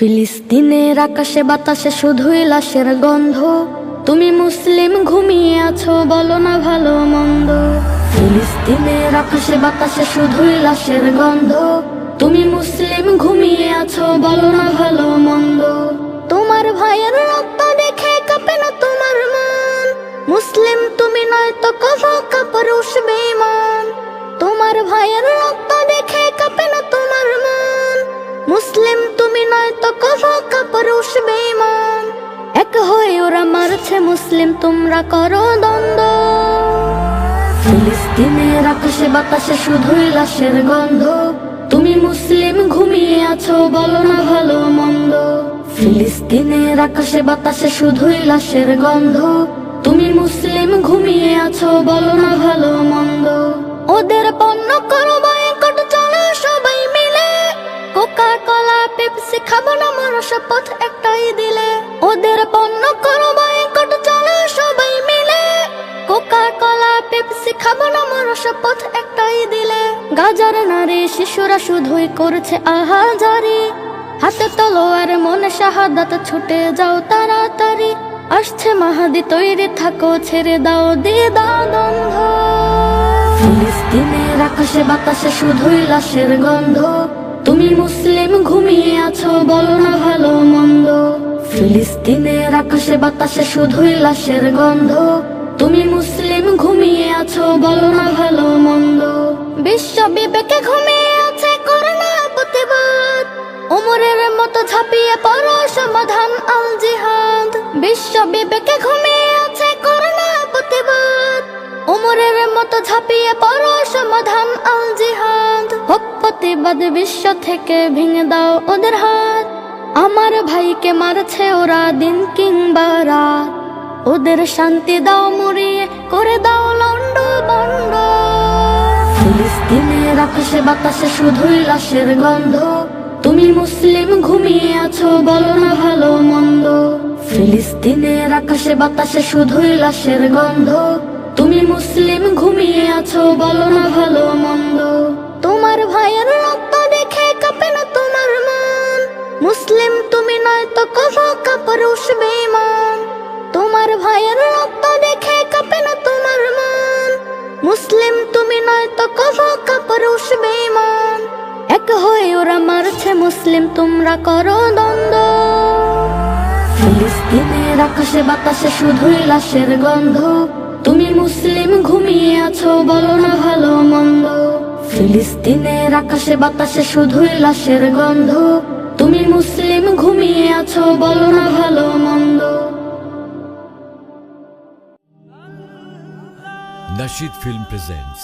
ফিলিস্তিনের আকাশে বাতাসে শুধুই লাশের গন্ধ। তুমি মুসলিম ঘুমিয়ে আছো, বলো না ভালো মন্দ। ফিলিস্তিনের আকাশে বাতাসে শুধুই লাশের গন্ধ। তুমি মুসলিম ঘুমিয়ে আছো, বলো না ভালো মন্দ। তোমার ভাইয়ের রক্ত দেখে কাঁপে না তোমার মন। মুসলিম তুমি নয় তো কফা কাপড় উঠবে ইমান তোমার ভাইয়ের রক্ত দেখে কাঁপে না তোমার মন। মুসলিম নয় তো কাপড় উঠবে ইমান এক হয়ে ওরা মারছে মুসলিম, তোমরা করো দ্বন্দ্ব। ফিলিস্তিনের আকাশে বাতাসে শুধুই লাশের গন্ধ। তুমি মুসলিম, ঘুমিয়ে আছো, বলো না ভালো মন্দ। ফিলিস্তিনের আকাশে বাতাসে শুধুই লাশের গন্ধ। তুমি মুসলিম, ঘুমিয়ে আছো, বলো না ভালো মন্দ। ওদের পণ্য করো পেপসি খাব না মরো শপথ একটাই দিলে। ওদের পণ্য করো বয়কট চলো সবাই মিলে। কোকা কলা পেপসি খাব না মরো শপথ একটাই দিলে। গাজার নারী শিশুরা শুধুই করছে আহাজারি। হাতে তলোয়ার মনে শাহাদাত ছুটে যাও তাড়াতাড়ি। আসছে মাহাদি তৈরি, থাকো ছেড়ে দাও দিয়ে দাও দ্বন্দ্ব ফিলিস্তিনের আকাশে বাতাসে শুধুই লাশের গন্ধ। তুমি মুসলিম ঘুমিয়ে আছো, বলো না ভালো মন্দ। ফিলিস্তিনের আকাশে বাতাসে শুধুই লাশের গন্ধ। তুমি মুসলিম ঘুমিয়ে আছো, বলো না ভালো মন্দ। বিশ্ব বিবেকে ঘুমিয়ে আছে করোনা প্রতিবাদ। উমরের মতো ঝাঁপিয়ে পড়ো সমাধান আল জিহাদ। বিশ্ব বিবেকে ঘুমিয়ে আছে করোনা প্রতিবাদ। উমরের মতো ঝাঁপিয়ে পড়ো সমাধান আল জিহাদ। প্রতিবাদ বিশ্ব থেকে ভেঙে দাও ওদের হাত। আমার ভাইকে মারছে ওরা দিন কিংবা রাত। ওদের শান্তি দাও মরিয়ে, করে দাও লন্ড বন্ড। ফিলিস্তিনের আকাশে বাতাসে শুধুই লাশের গন্ধ। তুমি মুসলিম ঘুমিয়ে আছো, বলো না ভালো মন্দ। ফিলিস্তিনের আকাশে বাতাসে শুধুই লাশের গন্ধ। তুমি মুসলিম ঘুমিয়ে আছো, বলো মুসলিম, তুমি নয় তো কফা কাপড় উঠবে ইমান তোমার ভাইয়ের রক্ত দেখে কাঁপে না তোমার মন। মুসলিম, তুমি নয় তো কফা কাপড় উঠবে ইমান এক হয়ে ওরা মারছে মুসলিম, তোমরা করো দ্বন্দ্ব। ফিলিস্তিনের আকাশে বাতাসে শুধুই লাশের গন্ধ। তুমি মুসলিম, ঘুমিয়ে আছো, বলো না ভালো মন্দ। ফিলিস্তিনের আকাশে বাতাসে শুধুই লাশের গন্ধ। তুমি মুসলিম ঘুমিয়ে আছো বলো না ভালো মন্দ। Nashid Film presents